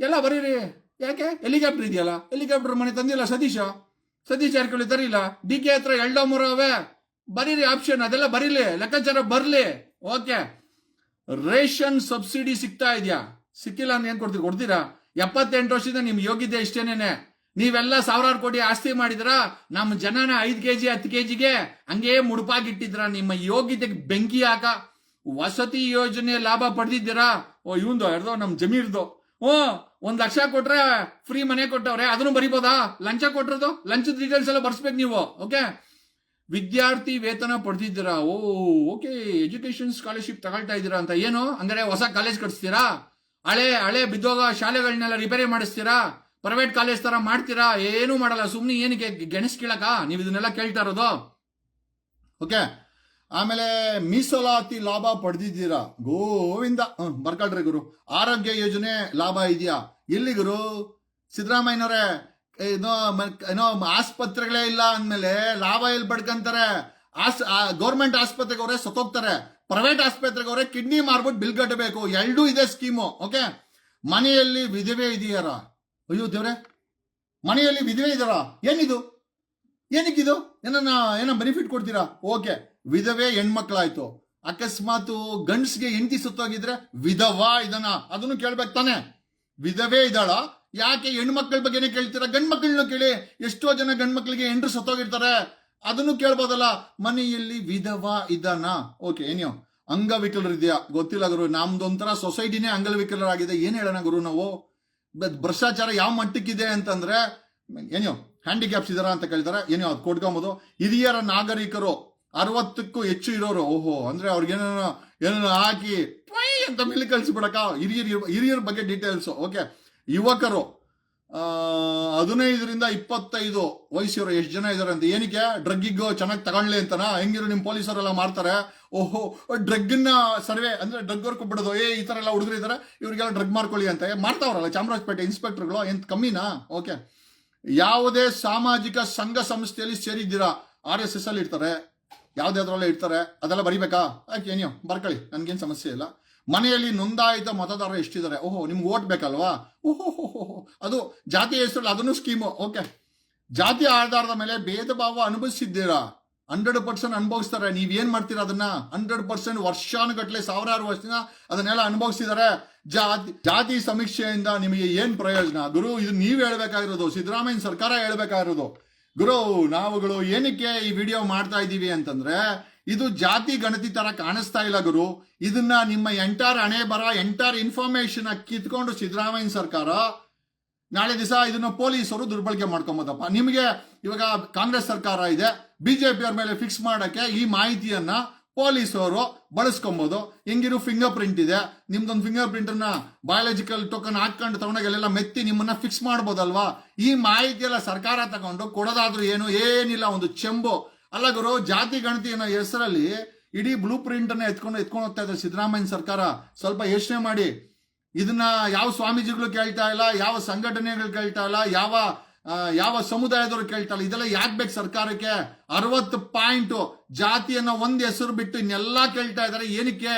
ಎಲ್ಲ ಬರೀರಿ. ಯಾಕೆ? ಹೆಲಿಕಾಪ್ಟರ್ ಇದೆಯಲ್ಲ? ಹೆಲಿಕಾಪ್ಟರ್ ಮನೆ ತಂದಿಲ್ಲ ಸತೀಶ? ಸತೀಶ್ ಜಾರಕಿಹೊಳಿ ತರಿಲ್ಲ ಡಿ ಕೆ ಹತ್ರ ಎಲ್ಡೋ ಮೂರು ಅವೆ. ಬರೀರಿ ಆಪ್ಷನ್ ಅದೆಲ್ಲ ಬರೀಲಿ. ಲೆಕ್ಕಾಚಾರ ಬರ್ಲಿ. ಓಕೆ. ರೇಷನ್ ಸಬ್ಸಿಡಿ ಸಿಗ್ತಾ ಇದೆಯಾ? ಸಿಕ್ಕಿಲ್ಲ ಅಂದ್ರೆ ಏನ್ ಕೊಡ್ತೀರಿ? ಕೊಡ್ತೀರಾ? ಎಪ್ಪತ್ತೆಂಟು ವರ್ಷದಿಂದ ನಿಮ್ ಯೋಗ್ಯತೆ ಇಷ್ಟೇನೇನೆ? ನೀವೆಲ್ಲ ಸಾವಿರಾರು ಕೋಟಿ ಆಸ್ತಿ ಮಾಡಿದ್ರ? ನಮ್ಮ ಜನನ ಐದ್ ಕೆಜಿ, ಹತ್ತು ಕೆಜಿಗೆ ಹಂಗೇ ಮುಡುಪಾಗಿಟ್ಟಿದ್ರ? ನಿಮ್ಮ ಯೋಗ್ಯತೆಗೆ ಬೆಂಕಿ ಹಾಕ. ವಸತಿ ಯೋಜನೆ ಲಾಭ ಪಡೆದಿದ್ದೀರಾ? ಓ, ಇವಂದು ಎರಡೋ ನಮ್ಮ ಜಮೀರ್ದು. ಹ್ಞೂ ಒಂದ್ ಲಕ್ಷ ಕೊಟ್ರೆ ಫ್ರೀ ಮನೆ ಕೊಟ್ಟವ್ರೆ, ಅದನ್ನು ಬರಿಬೋದಾ? ಲಂಚ ಕೊಟ್ಟಿರೋದು? ಲಂಚದ ಡೀಟೇಲ್ಸ್ ಎಲ್ಲ ಬರ್ಸ್ಬೇಕು ನೀವು ಓಕೆ ವಿದ್ಯಾರ್ಥಿ ವೇತನ ಪಡೆದಿದ್ದೀರಾ? ಓ ಓಕೆ ಎಜುಕೇಶನ್ ಸ್ಕಾಲರ್ಶಿಪ್ ತಗೊಳ್ತಾ ಇದ್ದೀರಾ ಅಂತ. ಏನು? ಅಂದ್ರೆ ಹೊಸ ಕಾಲೇಜ್ ಕಟ್ಸ್ತೀರಾ? ಹಳೆ ಹಳೆ ಬಿದ್ದೋಗ ಶಾಲೆಗಳನ್ನೆಲ್ಲ ರಿಪೇರಿ ಮಾಡಿಸ್ತೀರಾ? ಪ್ರೈವೇಟ್ ಕಾಲೇಜ್ ತರ ಮಾಡ್ತೀರಾ? ಏನು ಮಾಡಲ್ಲ ಸುಮ್ಮನೆ ಏನಕ್ಕೆ ಗೆಣಸ್ ಕೇಳಕ ನೀವು ಇದನ್ನೆಲ್ಲ ಕೇಳ್ತಾ ಇರೋದು. ಓಕೆ ಆಮೇಲೆ ಮೀಸಲಾತಿ ಲಾಭ ಪಡೆದಿದ್ದೀರಾ? ಗೋವಿಂದ ಬರ್ಕಾಡ್ರಿ ಗುರು. ಆರೋಗ್ಯ ಯೋಜನೆ ಲಾಭ ಇದೆಯಾ? ಇಲ್ಲಿ ಗುರು, ಸಿದ್ದರಾಮಯ್ಯನವರೇ, ಏನೋ ಏನೋ ಆಸ್ಪತ್ರೆಗಳೇ ಇಲ್ಲ ಅಂದಮೇಲೆ ಲಾಭ ಎಲ್ಲಿ ಪಡ್ಕಂತಾರೆ? ಆಸ್ ಗೌರ್ಮೆಂಟ್ ಆಸ್ಪತ್ರೆಗೆ ಅವರೇ ಸತ್ತೋಗ್ತಾರೆ. ಪ್ರೈವೇಟ್ ಆಸ್ಪತ್ರೆಗೆ ಅವರೇ ಕಿಡ್ನಿ ಮಾರ್ಬಿಟ್ಟು ಬಿಲ್ ಕಟ್ಟಬೇಕು. ಎರಡೂ ಇದೆ ಸ್ಕೀಮು, ಓಕೆ? ಮನೆಯಲ್ಲಿ ವಿಧವೆ ಇದೆಯಾರ? ಅಯ್ಯೋ ದೇವ್ರೆ, ಮನೆಯಲ್ಲಿ ವಿಧವೆ ಇದಾರ ಏನಿದು? ಏನಕ್ಕಿದು? ಏನನ್ನ, ಏನೋ ಬೆನಿಫಿಟ್ ಕೊಡ್ತೀರಾ? ಓಕೆ. ವಿಧವೆ ಹೆಣ್ಮಕ್ಳಾಯ್ತು. ಅಕಸ್ಮಾತ್ ಗಂಡ್ಸ್ಗೆ ಹೆಂಡತಿ ಸುತ್ತೋಗಿದ್ರೆ ವಿಧವಾ ಇದನ್ನ ಅದನ್ನು ಕೇಳ್ಬೇಕು ತಾನೆ. ವಿಧವೆ ಇದ್ದಾಳ. ಯಾಕೆ ಹೆಣ್ಮಕ್ಳ ಬಗ್ಗೆನೇ ಕೇಳ್ತೀರಾ? ಗಂಡ್ ಮಕ್ಳನ್ನ ಕೇಳಿ. ಎಷ್ಟೋ ಜನ ಗಂಡ್ಮಕ್ಳಿಗೆ ಹೆಂಡ್ರು ಸತ್ತೋಗಿರ್ತಾರೆ. ಅದನ್ನು ಕೇಳ್ಬೋದಲ್ಲ. ಮನೆಯಲ್ಲಿ ವಿಧವಾ ಇದ್ದಾನ ಓಕೆ, ಏನ್ಯೋ. ಅಂಗವಿಕಲರಿದ್ಯಾ? ಗೊತ್ತಿಲ್ಲ ಗುರು. ನಮ್ದೊಂಥರ ಸೊಸೈಟಿನೇ ಅಂಗವಿಕಲರಾಗಿದೆ. ಏನ್ ಹೇಳೋಣ ಗುರು ನಾವು? ಭ್ರಷ್ಟಾಚಾರ ಯಾವ ಮಟ್ಟಕ್ಕಿದೆ ಅಂತಂದ್ರೆ ಏನೋ ಹ್ಯಾಂಡಿಕ್ಯಾಪ್ಸ್ ಇದಾರ ಅಂತ ಕೇಳ್ತಾರೆ. ಏನೋ ಅದು ಕೊಡ್ಕೊಂಬೋದು. ಹಿರಿಯರ ನಾಗರಿಕರು ಅರವತ್ತಕ್ಕೂ ಹೆಚ್ಚು ಇರೋರು, ಓಹೋ, ಅಂದ್ರೆ ಅವ್ರಿಗೇನೋ ಏನೇನೋ ಹಾಕಿ ಅಂತ ಮೇಲೆ ಕಳಿಸ್ಬಿಡಕ ಹಿರಿಯರ್ ಹಿರಿಯರ ಬಗ್ಗೆ ಡೀಟೇಲ್ಸ್ ಓಕೆ ಯುವಕರು ಹದಿನೈದರಿಂದ ಇಪ್ಪತ್ತೈದು ವಯಸ್ಸಿರೋ ಎಷ್ಟು ಜನ ಇದಾರೆ ಅಂತ ಏನಕ್ಕೆ? ಡ್ರಗ್ಗಿಗೂ ಚೆನ್ನಾಗಿ ತಗೊಳ್ಳಿ ಅಂತನಾ? ಹೆಂಗಿರು ನಿಮ್ಮ ಪೊಲೀಸರೆಲ್ಲ ಮಾಡ್ತಾರೆ? ಓಹೋ ಡ್ರಗ್ನ ಸರ್ವೆ ಅಂದ್ರೆ ಡ್ರಗ್ ವರ್ಕ್ ಬಿಡೋದು ಏ, ಈ ಥರ ಎಲ್ಲ ಹುಡುಗರು ಇದ್ದಾರೆ ಇವರಿಗೆಲ್ಲ ಡ್ರಗ್ ಮಾಡ್ಕೊಳ್ಳಿ ಅಂತ. ಮಾಡ್ತಾವ್ರಲ್ಲ ಚಾಮರಾಜಪೇಟೆ ಇನ್ಸ್ಪೆಕ್ಟರ್ಗಳು, ಎಂತ ಕಮ್ಮಿನಾ? ಓಕೆ ಯಾವುದೇ ಸಾಮಾಜಿಕ ಸಂಘ ಸಂಸ್ಥೆಯಲ್ಲಿ ಸೇರಿದ್ದೀರಾ? ಆರ್ ಎಸ್ ಎಸ್ ಅಲ್ಲಿ ಇರ್ತಾರೆ. ಯಾವ್ದಾದ್ರಲ್ಲೇ ಇರ್ತಾರೆ ಅದೆಲ್ಲ ಬರಿಬೇಕಾ? ಯಾಕೆ ಏನೋ ಬರ್ಕೊಳ್ಳಿ, ನನ್ಗೇನು ಸಮಸ್ಯೆ ಇಲ್ಲ. ಮನೆಯಲ್ಲಿ ನೋಂದಾಯಿತ ಮತದಾರರು ಎಷ್ಟಿದ್ದಾರೆ? ಓಹೋ, ನಿಮ್ಗೆ ಓಟ್ ಬೇಕಲ್ವಾ? ಓಹೋ. ಅದು ಜಾತಿ ಹೆಸರು ಅದನ್ನು ಸ್ಕೀಮು ಓಕೆ ಜಾತಿ ಆಧಾರದ ಮೇಲೆ ಭೇದ ಭಾವ ಅನುಭವಿಸಿದ್ದೀರಾ? ಹಂಡ್ರೆಡ್ ಪರ್ಸೆಂಟ್ ಅನುಭವಿಸ್ತಾರೆ ನೀವ್ ಏನ್ ಮಾಡ್ತೀರಾ ಅದನ್ನ? ಹಂಡ್ರೆಡ್ ಪರ್ಸೆಂಟ್ ವರ್ಷಾನುಗಟ್ಲೆ ಸಾವಿರಾರು ವರ್ಷದಿಂದ ಅದನ್ನೆಲ್ಲ ಅನುಭವಿಸಿದ್ದಾರೆ. ಜಾತಿ ಜಾತಿ ಸಮೀಕ್ಷೆಯಿಂದ ನಿಮಗೆ ಏನ್ ಪ್ರಯೋಜನ? ಗುರು, ಇದು ನೀವು ಹೇಳ್ಬೇಕಾಗಿರೋದು, ಸಿದ್ದರಾಮಯ್ಯ ಸರ್ಕಾರ ಹೇಳ್ಬೇಕಾಗಿರೋದು. ಗುರು, ನಾವುಗಳು ಏನಕ್ಕೆ ಈ ವಿಡಿಯೋ ಮಾಡ್ತಾ ಇದ್ದೀವಿ ಅಂತಂದ್ರೆ, ಇದು ಜಾತಿ ಗಣತಿ ತರ ಕಾಣಿಸ್ತಾ ಇಲ್ಲ ಗುರು. ಇದನ್ನ ನಿಮ್ಮ ಎಂಟಾರ್ ಹಣೆ ಬರ ಎಂಟಾರ್ ಇನ್ಫಾರ್ಮೇಶನ್ ಕಿತ್ಕೊಂಡು ಸಿದ್ದರಾಮಯ್ಯ ಸರ್ಕಾರ ನಾಳೆ ದಿವಸ ಇದನ್ನ ಪೊಲೀಸರು ದುರ್ಬಳಕೆ ಮಾಡ್ಕೊಂಬೋದಪ್ಪ. ನಿಮಗೆ ಇವಾಗ ಕಾಂಗ್ರೆಸ್ ಸರ್ಕಾರ ಇದೆ ಬಿಜೆಪಿ ಅವ್ರ ಮೇಲೆ ಫಿಕ್ಸ್ ಮಾಡಕ್ಕೆ ಈ ಮಾಹಿತಿಯನ್ನ ಪೊಲೀಸರು ಬಳಸ್ಕೊಬೋದು. ಹೆಂಗಿರು ಫಿಂಗರ್ ಪ್ರಿಂಟ್ ಇದೆ. ನಿಮ್ದೊಂದು ಫಿಂಗರ್ ಪ್ರಿಂಟ್ ಅನ್ನ ಬಯಾಲಜಿಕಲ್ ಟೋಕನ್ ಹಾಕೊಂಡು ತಗೊಂಡಾಗೆಲ್ಲ ಮೆತ್ತಿ ನಿಮ್ಮನ್ನ ಫಿಕ್ಸ್ ಮಾಡ್ಬೋದಲ್ವಾ? ಈ ಮಾಹಿತಿ ಎಲ್ಲ ಸರ್ಕಾರ ತಗೊಂಡು ಕೊಡೋದಾದ್ರೂ ಏನು, ಏನಿಲ್ಲ, ಒಂದು ಚೆಂಬು. ಅಲ್ಲ ಗುರು, ಜಾತಿ ಗಣತಿ ಅನ್ನೋ ಹೆಸರಲ್ಲಿ ಇಡೀ ಬ್ಲೂ ಪ್ರಿಂಟ್ ಅನ್ನ ಎತ್ಕೊಂಡು ಎತ್ಕೊಂಡು ಹೋಗ್ತಾ ಇದ್ದಾರೆ ಸಿದ್ದರಾಮಯ್ಯ ಸರ್ಕಾರ. ಸ್ವಲ್ಪ ಯೋಚನೆ ಮಾಡಿ. ಇದನ್ನ ಯಾವ ಸ್ವಾಮೀಜಿಗಳು ಕೇಳ್ತಾ ಇಲ್ಲ, ಯಾವ ಸಂಘಟನೆಗಳು ಕೇಳ್ತಾ ಇಲ್ಲ, ಯಾವ ಯಾವ ಸಮುದಾಯದವರು ಕೇಳ್ತಾ ಇಲ್ಲ ಇದೆಲ್ಲ ಯಾಕೆ ಬೇಕು ಸರ್ಕಾರಕ್ಕೆ? ಅರವತ್ತು ಪಾಯಿಂಟ್ ಜಾತಿಯನ್ನ ಒಂದ್ ಹೆಸರು ಬಿಟ್ಟು ಇನ್ನೆಲ್ಲಾ ಕೇಳ್ತಾ ಇದಾರೆ, ಏನಕ್ಕೆ?